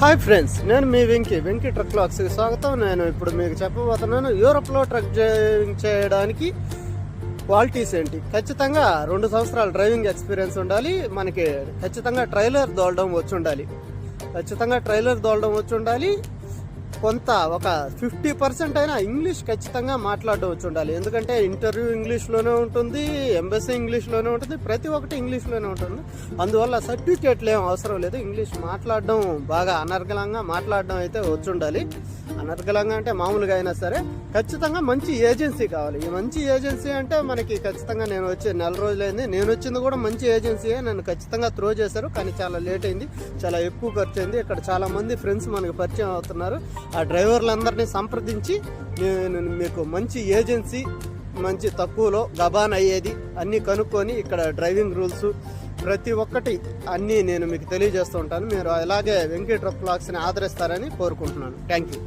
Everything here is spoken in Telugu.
హాయ్ ఫ్రెండ్స్ నేను మీ వెంకీ వెంకీ ట్రక్ లాక్స్కి స్వాగతం. నేను ఇప్పుడు మీకు చెప్పబోతున్నాను యూరోప్లో ట్రక్ డ్రైవింగ్ చేయడానికి క్వాలిటీస్ ఏంటి? ఖచ్చితంగా రెండు సంవత్సరాల డ్రైవింగ్ ఎక్స్పీరియన్స్ ఉండాలి. మనకి ఖచ్చితంగా ట్రైలర్ దోలడం వచ్చి ఉండాలి. ఖచ్చితంగా ట్రైలర్ దోలడం వచ్చి ఉండాలి. కొంత ఒక ఫిఫ్టీ పర్సెంట్ అయినా ఇంగ్లీష్ ఖచ్చితంగా మాట్లాడడం ఉండాలి. ఎందుకంటే ఇంటర్వ్యూ ఇంగ్లీష్లోనే ఉంటుంది ఎంబసీ ఇంగ్లీష్లోనే ఉంటుంది ప్రతి ఒక్కటి ఇంగ్లీష్లోనే ఉంటుంది. అందువల్ల సర్టిఫికేట్లు ఏం అవసరం లేదు. ఇంగ్లీష్ మాట్లాడడం బాగా అనర్గళంగా మాట్లాడడం అయితే వచ్చుండాలి. అనర్గళంగా అంటే మామూలుగా అయినా సరే ఖచ్చితంగా మంచి ఏజెన్సీ కావాలి. ఈ మంచి ఏజెన్సీ అంటే మనకి ఖచ్చితంగా నేను వచ్చి నెల రోజులైంది. నేను వచ్చింది కూడా మంచి ఏజెన్సీయే నన్ను ఖచ్చితంగా త్రో చేశారు. కానీ చాలా లేట్ అయింది. చాలా ఎక్కువ ఖర్చు అయింది. ఇక్కడ చాలామంది ఫ్రెండ్స్ మనకి పరిచయం అవుతున్నారు. ఆ డ్రైవర్లందరినీ సంప్రదించి నేను మీకు మంచి ఏజెన్సీ మంచి తక్కువలో గబాన్ అయ్యేది అన్నీ కనుక్కొని ఇక్కడ డ్రైవింగ్ రూల్స్ ప్రతి ఒక్కటి అన్నీ నేను మీకు తెలియజేస్తూ ఉంటాను. మీరు అలాగే వెంకీ ట్రప్ బ్లాగ్స్ని ఆదరిస్తారని కోరుకుంటున్నాను. Thank you.